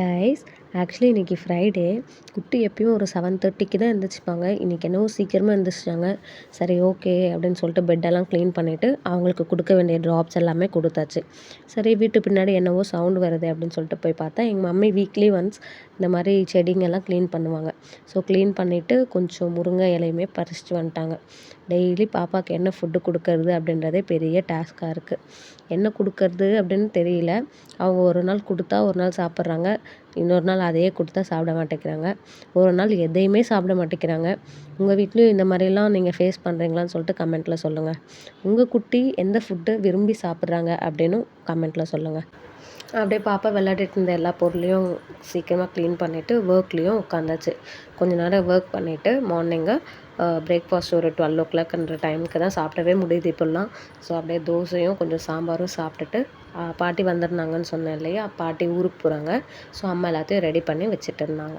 guys. Actually இன்றைக்கி Friday குட்டி எப்பயும் ஒரு செவன் தேர்ட்டிக்கு தான் எழுந்திரிச்சிப்பாங்க இன்றைக்கி என்னவோ சீக்கிரமாக எழுந்திரிச்சிட்டாங்க சரி ஓகே அப்படின்னு சொல்லிட்டு பெட்டெல்லாம் க்ளீன் பண்ணிவிட்டு அவங்களுக்கு கொடுக்க வேண்டிய ட்ராப்ஸ் எல்லாமே கொடுத்தாச்சு. சரி வீட்டு பின்னாடி என்னவோ சவுண்டு வருது அப்படின்னு சொல்லிட்டு போய் பார்த்தா எங்கள் மம்மி வீக்லி ஒன்ஸ் இந்த மாதிரி செடிங்கெல்லாம் க்ளீன் பண்ணுவாங்க. ஸோ க்ளீன் பண்ணிவிட்டு கொஞ்சம் முருங்கை இலையுமே பறிச்சிட்டு வந்துட்டாங்க. டெய்லி பாப்பாவுக்கு என்ன ஃபுட்டு கொடுக்கறது அப்படின்றதே பெரிய டாஸ்க்காக இருக்குது என்ன கொடுக்கறது அப்படின்னு தெரியல. அவங்க ஒரு நாள் கொடுத்தா ஒரு நாள் சாப்பிட்றாங்க. இன்னொரு நாள் அதையே கொடுத்தா சாப்பிட மாட்டேங்கிறாங்க. ஒரு நாள் எதையுமே சாப்பிட மாட்டேங்கிறாங்க. உங்கள் வீட்லேயும் இந்த மாதிரிலாம் நீங்கள் ஃபேஸ் பண்ணுறீங்களான்னு சொல்லிட்டு கமெண்ட்டில் சொல்லுங்கள் உங்கள் குட்டி எந்த ஃபுட்டு விரும்பி சாப்பிட்றாங்க அப்படின்னும் கமெண்ட்டில் சொல்லுங்கள் அப்படியே பாப்பா விளையாடிட்டு இருந்த எல்லா பொருளையும் சீக்கிரமாக க்ளீன் பண்ணிவிட்டு ஒர்க்லேயும் உட்காந்தாச்சு. கொஞ்ச நேரம் ஒர்க் பண்ணிவிட்டு மார்னிங்கு பிரேக்ஃபாஸ்ட் ஒரு டுவெல் ஓ கிளாக்ன்ற டைமுக்கு தான் சாப்பிடவே முடியுது இப்போல்லாம். ஸோ அப்படியே தோசையும் கொஞ்சம் சாம்பாரும் சாப்பிட்டுட்டு பாட்டி வந்திருந்தாங்கன்னு சொன்னேன் இல்லையா? பாட்டி ஊருக்கு போகிறாங்க ஸோ அம்மா எல்லாத்தையும் ரெடி பண்ணி வச்சுட்டு இருந்தாங்க.